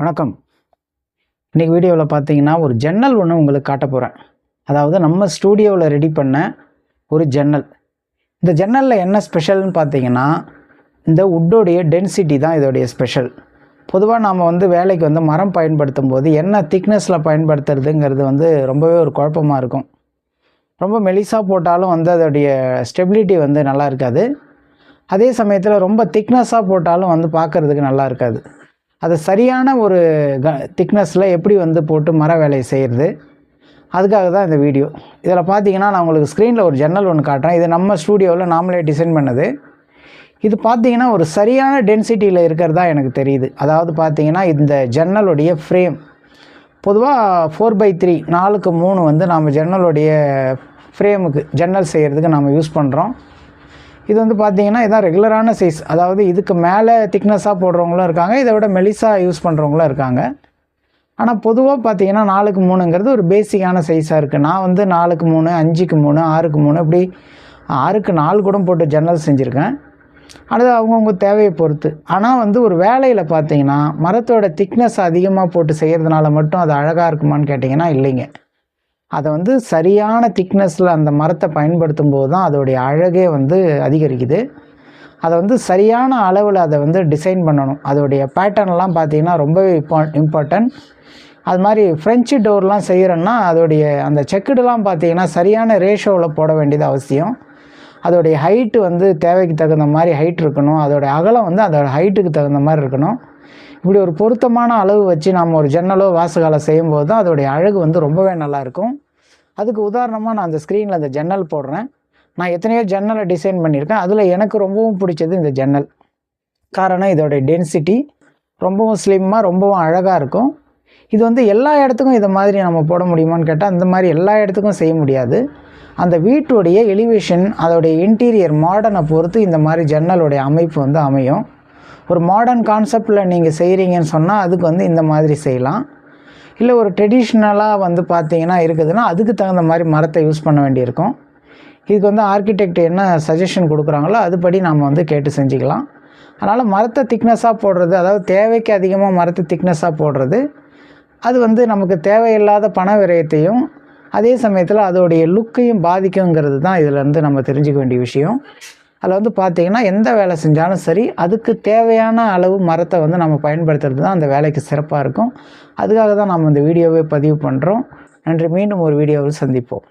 வணக்கம். இன்றைக்கி வீடியோவில் பார்த்தீங்கன்னா ஒரு ஜன்னல் ஒன்று உங்களுக்கு காட்ட போகிறேன் அதாவது நம்ம ஸ்டூடியோவில் ரெடி பண்ண ஒரு ஜன்னல். இந்த ஜன்னலில் என்ன ஸ்பெஷல்னு பார்த்தீங்கன்னா இந்த உட்டோடைய டென்சிட்டி தான் இதோடைய ஸ்பெஷல். பொதுவாக நாம் வந்து வேலைக்கு வந்து மரம் பயன்படுத்தும் போது என்ன திக்னஸில் பயன்படுத்துறதுங்கிறது வந்து ரொம்பவே ஒரு குழப்பமாக இருக்கும். ரொம்ப மெலிசாக போட்டாலும் வந்து அதோடைய ஸ்டெபிலிட்டி வந்து நல்லா இருக்காது. அதே சமயத்தில் ரொம்ப திக்னஸாக போட்டாலும் வந்து பார்க்குறதுக்கு நல்லா இருக்காது. அதை சரியான ஒரு க திக்னஸில் எப்படி வந்து போட்டு மர வேலையை செய்கிறது அதுக்காக தான் இந்த வீடியோ. இதில் பார்த்தீங்கன்னா நான் உங்களுக்கு ஸ்க்ரீனில் ஒரு ஜன்னல் ஒன்று காட்டுறேன். இது நம்ம ஸ்டூடியோவில் நாமளே டிசைன் பண்ணது. இது பார்த்தீங்கன்னா ஒரு சரியான டென்சிட்டியில் இருக்கிறதா எனக்கு தெரியுது. அதாவது பார்த்தீங்கன்னா இந்த ஜன்னலுடைய ஃப்ரேம் பொதுவாக ஃபோர் பை த்ரீ நாலுக்கு மூணு வந்து நாம் ஜன்னலுடைய ஃப்ரேமுக்கு ஜன்னல் செய்கிறதுக்கு நாம் யூஸ் பண்ணுறோம் இது வந்து பார்த்தீங்கன்னா இதான் ரெகுலரான சைஸ் அதாவது இதுக்கு மேலே திக்னஸாக போடுறவங்களும் இருக்காங்க இதை விட மெலிசாக யூஸ் பண்ணுறவங்களும் இருக்காங்க. ஆனால் பொதுவாக பார்த்தீங்கன்னா நாலுக்கு மூணுங்கிறது ஒரு பேசிக்கான சைஸாக இருக்குது நான் வந்து நாலுக்கு மூணு அஞ்சுக்கு மூணு ஆறுக்கு மூணு இப்படி ஆறுக்கு நாலு கூட போட்டு ஜன்னல் செஞ்சுருக்கேன். அடுத்து அவங்கவுங்க தேவையை பொறுத்து. ஆனால் வந்து ஒரு வேலையில் பார்த்தீங்கன்னா மரத்தோட திக்னஸ் அதிகமாக போட்டு செய்கிறதுனால மட்டும் அது அழகாக இருக்குமான்னு கேட்டிங்கன்னா இல்லைங்க. அதை வந்து சரியான திக்னஸில் அந்த மரத்தை பயன்படுத்தும் போது தான் அதோடைய அழகே வந்து அதிகரிக்குது. அதை வந்து சரியான அளவில் அதை வந்து டிசைன் பண்ணணும். அதோடைய பேட்டர்ன்லாம் பார்த்தீங்கன்னா ரொம்பவே இப்போ இம்பார்ட்டன்ட் அது மாதிரி ஃப்ரெஞ்சு டோர்லாம் செய்கிறோன்னா அதோடைய அந்த செக்குடுலாம் பார்த்தீங்கன்னா சரியான ரேஷோவில் போட வேண்டியது அவசியம். அதோடைய ஹைட்டு வந்து தேவைக்கு தகுந்த மாதிரி ஹைட் இருக்கணும். அதோடைய அகலம் வந்து அதோடய ஹைட்டுக்கு தகுந்த மாதிரி இருக்கணும். இப்படி ஒரு பொருத்தமான அளவு வச்சு நம்ம ஒரு ஜன்னலோ வாசகால செய்யும்போது தான் அதோடைய அழகு வந்து ரொம்பவே நல்லாயிருக்கும் அதுக்கு உதாரணமாக நான் அந்த ஸ்க்ரீனில் அந்த ஜன்னல் போடுறேன். நான் எத்தனையோ ஜன்னலை டிசைன் பண்ணியிருக்கேன். அதில் எனக்கு ரொம்பவும் பிடிச்சது இந்த ஜன்னல். காரணம் இதோடைய டென்சிட்டி ரொம்பவும் ஸ்லிம்மாக ரொம்பவும் அழகாக இருக்கும். இது வந்து எல்லா இடத்துக்கும் இதை மாதிரி நம்ம போட முடியுமான்னு கேட்டால் அந்த மாதிரி எல்லா இடத்துக்கும் செய்ய முடியாது. அந்த வீட்டுடைய எலிவேஷன் அதோடைய இன்டீரியர் மாடர்னை பொறுத்து இந்த மாதிரி ஜன்னலுடைய அமைப்பு வந்து அமையும். ஒரு மாடர்ன் கான்செப்டில் நீங்கள் செய்கிறீங்கன்னு சொன்னால் அதுக்கு வந்து இந்த மாதிரி செய்யலாம். இல்லை ஒரு ட்ரெடிஷ்னலாக வந்து பார்த்தீங்கன்னா இருக்குதுன்னா அதுக்கு தகுந்த மாதிரி மரத்தை யூஸ் பண்ண வேண்டியிருக்கும். இதுக்கு வந்து ஆர்கிடெக்ட் என்ன சஜஷன் கொடுக்குறாங்களோ அதுபடி நாம் வந்து கேட்டு செஞ்சுக்கலாம். அதனால் மரத்தை திக்னஸாக போடுறது அதாவது தேவைக்கு அதிகமாக மரத்தை திக்னஸாக போடுறது அது வந்து நமக்கு தேவையில்லாத பண விரயத்தையும் அதே சமயத்தில் அதோடைய லுக்கையும் பாதிக்குங்கிறது தான் இதிலேருந்து நம்ம தெரிஞ்சுக்க வேண்டிய விஷயம். அதில் வந்து பார்த்திங்கன்னா எந்த வேலை செஞ்சாலும் சரி அதுக்கு தேவையான அளவு மரத்தை வந்து நம்ம பயன்படுத்துறது தான் அந்த வேலைக்கு சிறப்பாக இருக்கும். அதுக்காக தான் நம்ம இந்த வீடியோவை பதிவு பண்ணுறோம். நன்றி. மீண்டும் ஒரு வீடியோவில் சந்திப்போம்.